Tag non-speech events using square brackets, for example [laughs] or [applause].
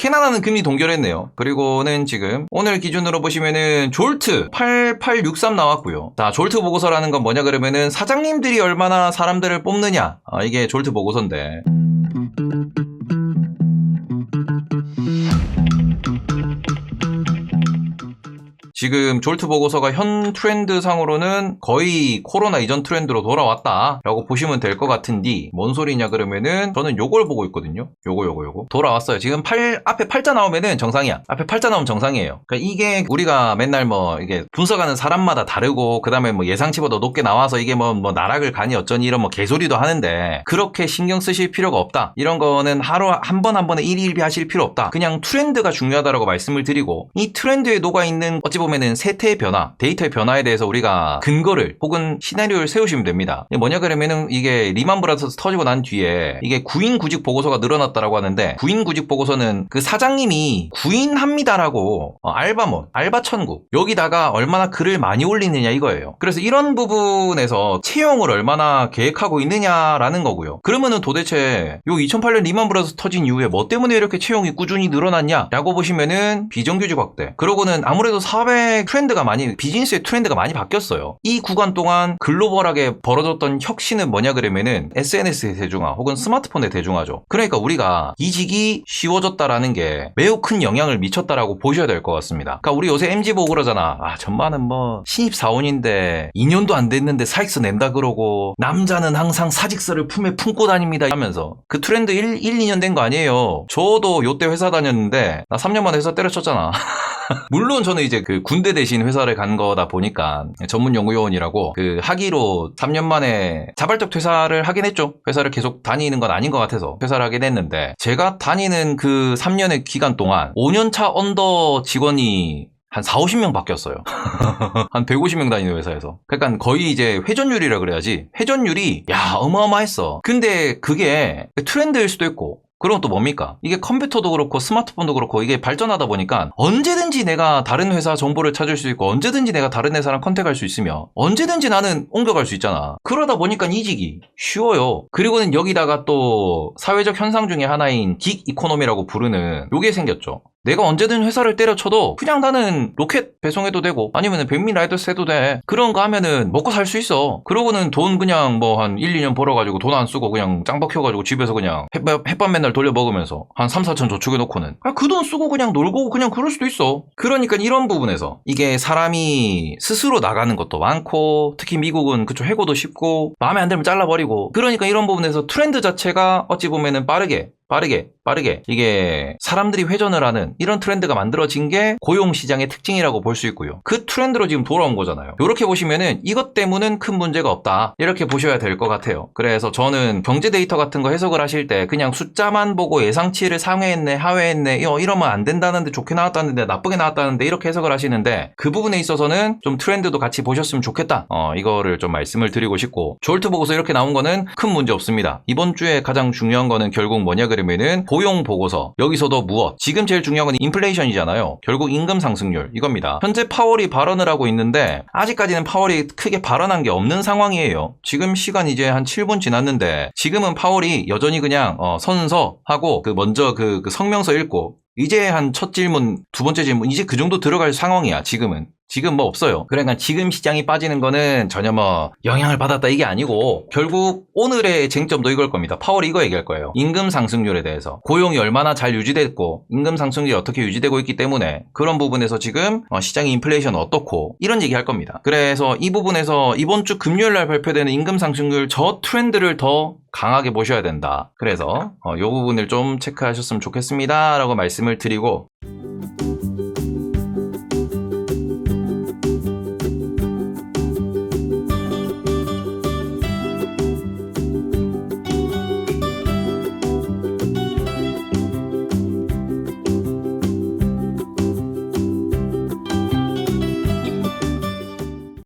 캐나다는 금리 동결했네요. 그리고는 지금 오늘 기준으로 보시면은 졸트 8863 나왔고요. 자, 졸트 보고서라는 건 뭐냐 그러면은 사장님들이 얼마나 사람들을 뽑느냐. 아, 이게 졸트 보고서인데. 지금 졸트 보고서가 현 트렌드 상으로는 거의 코로나 이전 트렌드로 돌아왔다 라고 보시면 될 것 같은데 뭔 소리냐 그러면은 저는 요걸 보고 있거든요. 요거 요거 요거. 돌아왔어요. 지금 팔 앞에 팔자 나오면은 정상이야. 앞에 팔자 나오면 정상이에요. 그러니까 이게 우리가 맨날 뭐 이게 분석하는 사람마다 다르고 그 다음에 뭐 예상치보다 높게 나와서 이게 뭐, 뭐 나락을 가니 어쩌니 이런 뭐 개소리도 하는데 그렇게 신경 쓰실 필요가 없다. 이런 거는 하루 한 번 한 번에 일일비 하실 필요 없다. 그냥 트렌드가 중요하다라고 말씀을 드리고 이 트렌드에 녹아 있는 어찌 보면 은 세태의 변화, 데이터의 변화에 대해서 우리가 근거를 혹은 시나리오를 세우시면 됩니다. 뭐냐 그러면은 이게 리만 브라더스 터지고 난 뒤에 이게 구인 구직 보고서가 늘어났다라고 하는데 구인 구직 보고서는 그 사장님이 구인합니다라고 어, 알바몬, 알바천국 여기다가 얼마나 글을 많이 올리느냐 이거예요. 그래서 이런 부분에서 채용을 얼마나 계획하고 있느냐라는 거고요. 그러면은 도대체 요 2008년 리만 브라더스 터진 이후에 뭐 때문에 이렇게 채용이 꾸준히 늘어났냐라고 보시면은 비정규직 확대. 그러고는 아무래도 사회 트렌드가 많이 비즈니스의 트렌드가 많이 바뀌었어요. 이 구간 동안 글로벌하게 벌어졌던 혁신은 뭐냐 그러면은 SNS의 대중화 혹은 스마트폰의 대중화죠. 그러니까 우리가 이직이 쉬워졌다라는 게 매우 큰 영향을 미쳤다라고 보셔야 될 것 같습니다. 그러니까 우리 요새 MG 보고 그러잖아. 아 전반은 뭐 신입 사원인데 2년도 안 됐는데 사익서 낸다 그러고 남자는 항상 사직서를 품에 품고 다닙니다 하면서 그 트렌드 1, 1 2년 된 거 아니에요. 저도 요때 회사 다녔는데 나 3년 만에 회사 때려쳤잖아. [laughs] [laughs] 물론 저는 이제 그 군대 대신 회사를 간 거다 보니까 전문 연구요원이라고 그 하기로 3년 만에 자발적 퇴사를 하긴 했죠. 회사를 계속 다니는 건 아닌 것 같아서 퇴사를 하긴 했는데 제가 다니는 그 3년의 기간 동안 5년차 언더 직원이 한 4, 50명 바뀌었어요. [laughs] 한 150명 다니는 회사에서. 그러니까 거의 이제 회전율이라 그래야지. 회전율이 야 어마어마했어. 근데 그게 트렌드일 수도 있고 그럼 또 뭡니까? 이게 컴퓨터도 그렇고 스마트폰도 그렇고 이게 발전하다 보니까 언제든지 내가 다른 회사 정보를 찾을 수 있고 언제든지 내가 다른 회사랑 컨택할 수 있으며 언제든지 나는 옮겨갈 수 있잖아. 그러다 보니까 이직이 쉬워요. 그리고는 여기다가 또 사회적 현상 중에 하나인 긱 이코노미라고 부르는 요게 생겼죠. 내가 언제든 회사를 때려쳐도 그냥 나는 로켓 배송해도 되고 아니면 백미 라이더스 해도 돼. 그런 거 하면은 먹고 살 수 있어. 그러고는 돈 그냥 뭐 한 1, 2년 벌어가지고 돈 안 쓰고 그냥 짱 박혀가지고 집에서 그냥 햇밥, 햇밥 맨날 돌려 먹으면서 한 3, 4천 저축해 놓고는 아, 그 돈 쓰고 그냥 놀고 그냥 그럴 수도 있어. 그러니까 이런 부분에서 이게 사람이 스스로 나가는 것도 많고 특히 미국은 그쪽 해고도 쉽고 마음에 안 들면 잘라버리고 그러니까 이런 부분에서 트렌드 자체가 어찌 보면은 빠르게 빠르게 빠르게 이게 사람들이 회전을 하는 이런 트렌드가 만들어진 게 고용 시장의 특징이라고 볼 수 있고요. 그 트렌드로 지금 돌아온 거잖아요. 이렇게 보시면은 이것 때문은 큰 문제가 없다. 이렇게 보셔야 될 것 같아요. 그래서 저는 경제 데이터 같은 거 해석을 하실 때 그냥 숫자만 보고 예상치를 상회했네, 하회했네, 어, 이러면 안 된다는데 좋게 나왔다는데 나쁘게 나왔다는데 이렇게 해석을 하시는데 그 부분에 있어서는 좀 트렌드도 같이 보셨으면 좋겠다. 어, 이거를 좀 말씀을 드리고 싶고 졸트 보고서 이렇게 나온 거는 큰 문제 없습니다. 이번 주에 가장 중요한 거는 결국 뭐냐 그 러면은 고용 보고서 여기서도 무엇? 지금 제일 중요한 건 인플레이션이잖아요. 결국 임금 상승률 이겁니다. 현재 파월이 발언을 하고 있는데 아직까지는 파월이 크게 발언한 게 없는 상황이에요. 지금 시간 이제 한 7분 지났는데 지금은 파월이 여전히 그냥 어, 선서하고 그 먼저 그, 그 성명서 읽고 이제 한 첫 질문 두 번째 질문 이제 그 정도 들어갈 상황이야 지금은 지금 뭐 없어요. 그러니까 지금 시장이 빠지는 거는 전혀 뭐 영향을 받았다 이게 아니고 결국 오늘의 쟁점도 이걸 겁니다. 파월이 이거 얘기할 거예요. 임금 상승률에 대해서 고용이 얼마나 잘 유지됐고 임금 상승률이 어떻게 유지되고 있기 때문에 그런 부분에서 지금 어, 시장의 인플레이션 어떻고 이런 얘기 할 겁니다. 그래서 이 부분에서 이번 주 금요일 날 발표되는 임금 상승률 저 트렌드를 더 강하게 보셔야 된다. 그래서 어, 이 부분을 좀 체크하셨으면 좋겠습니다. 라고 말씀을 드리고